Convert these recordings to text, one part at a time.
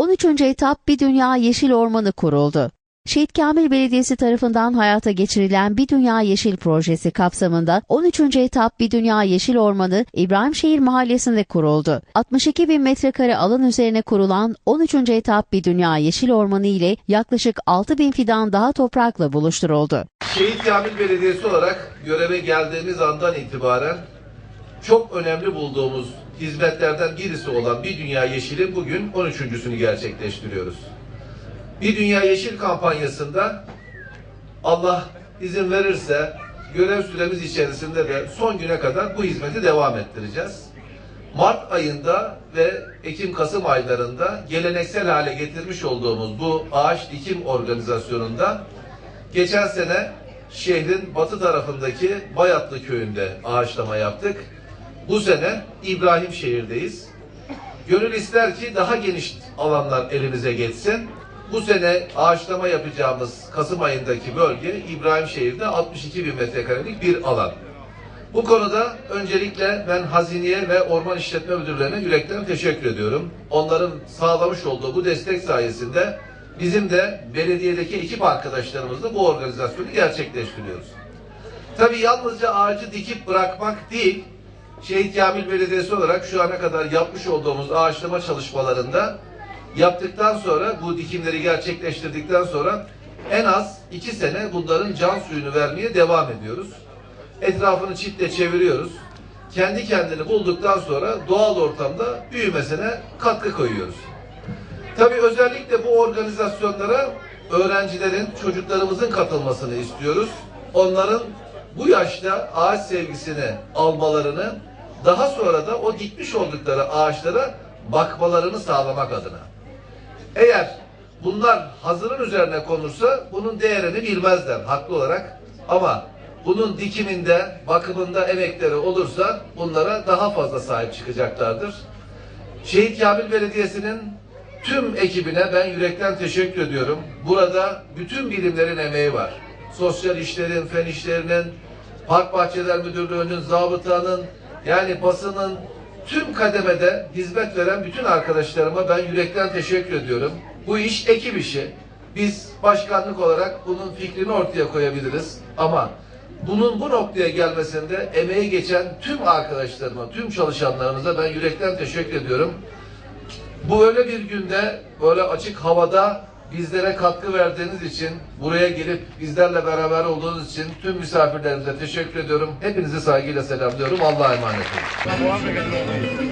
13. etap Bir Dünya Yeşil Ormanı kuruldu. Şehit Kamil Belediyesi tarafından hayata geçirilen Bir Dünya Yeşil projesi kapsamında 13. etap Bir Dünya Yeşil Ormanı İbrahimşehir Mahallesi'nde kuruldu. 62 bin metrekare alan üzerine kurulan 13. etap Bir Dünya Yeşil Ormanı ile yaklaşık 6 bin fidan daha toprakla buluşturuldu. Şehit Kamil Belediyesi olarak göreve geldiğimiz andan itibaren çok önemli bulduğumuz hizmetlerden birisi olan Bir Dünya Yeşil'in bugün 13.sünü gerçekleştiriyoruz. Bir Dünya Yeşil kampanyasında Allah izin verirse görev süremiz içerisinde de son güne kadar bu hizmeti devam ettireceğiz. Mart ayında ve Ekim-Kasım aylarında geleneksel hale getirmiş olduğumuz bu ağaç dikim organizasyonunda geçen sene şehrin batı tarafındaki Bayatlı köyünde ağaçlama yaptık. Bu sene İbrahim şehirdeyiz. Gönül ister ki daha geniş alanlar elimize geçsin. Bu sene ağaçlama yapacağımız Kasım ayındaki bölge İbrahimşehir'de 62 bin metrekarelik bir alan. Bu konuda öncelikle ben Hazineye ve Orman İşletme Müdürlerine yürekten teşekkür ediyorum. Onların sağlamış olduğu bu destek sayesinde bizim de belediyedeki ekip arkadaşlarımızla bu organizasyonu gerçekleştiriyoruz. Tabii yalnızca ağacı dikip bırakmak değil, Şehit Kamil Belediyesi olarak şu ana kadar yapmış olduğumuz ağaçlama çalışmalarında yaptıktan sonra bu dikimleri gerçekleştirdikten sonra en az iki sene bunların can suyunu vermeye devam ediyoruz. Etrafını çitle çeviriyoruz. Kendi kendini bulduktan sonra doğal ortamda büyümesine katkı koyuyoruz. Tabii özellikle bu organizasyonlara öğrencilerin, çocuklarımızın katılmasını istiyoruz. Onların bu yaşta ağaç sevgisini almalarını, daha sonra da o dikmiş oldukları ağaçlara bakmalarını sağlamak adına. Eğer bunlar hazırın üzerine konursa bunun değerini bilmezler haklı olarak. Ama bunun dikiminde, bakımında emekleri olursa bunlara daha fazla sahip çıkacaklardır. Şehit Kamil Belediyesi'nin tüm ekibine ben yürekten teşekkür ediyorum. Burada bütün birimlerin emeği var. Sosyal işlerin, fen işlerinin, Park Bahçeler Müdürlüğü'nün, zabıtanın, yani basının tüm kademede hizmet veren bütün arkadaşlarıma ben yürekten teşekkür ediyorum. Bu iş ekip işi. Biz başkanlık olarak bunun fikrini ortaya koyabiliriz. Ama bunun bu noktaya gelmesinde emeği geçen tüm arkadaşlarıma, tüm çalışanlarımıza ben yürekten teşekkür ediyorum. Bu öyle bir günde, böyle açık havada bizlere katkı verdiğiniz için, buraya gelip bizlerle beraber olduğunuz için tüm misafirlerimize teşekkür ediyorum. Hepinizi saygıyla selamlıyorum. Allah'a emanet olun.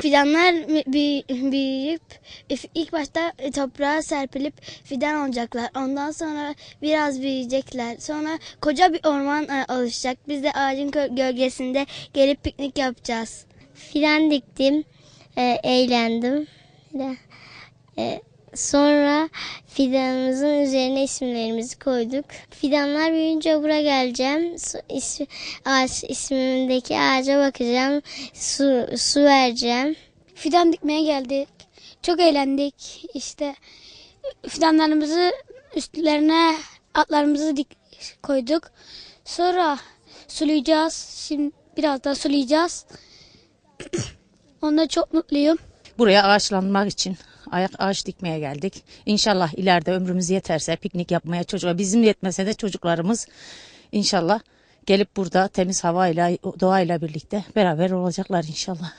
Fidanlar büyü- büyüyüp ilk başta toprağa serpilip fidan olacaklar. Ondan sonra biraz büyüyecekler. Sonra koca bir orman e, oluşacak. Biz de ağacın gö- gölgesinde gelip piknik yapacağız. Fidan diktim, e, eğlendim. E, sonra fidanımızın üzerine isimlerimizi koyduk. Fidanlar büyüyünce buraya geleceğim. Su, ismi, ağaç ismindeki ağaca bakacağım. Su, su vereceğim. Fidan dikmeye geldik. Çok eğlendik. İşte fidanlarımızı üstlerine atlarımızı dik koyduk. Sonra sulayacağız. Şimdi biraz daha sulayacağız. Onda çok mutluyum. Buraya ağaçlanmak için ayak ağaç dikmeye geldik. İnşallah ileride ömrümüz yeterse piknik yapmaya çocuğa bizim yetmese de çocuklarımız inşallah gelip burada temiz havayla doğayla birlikte beraber olacaklar inşallah.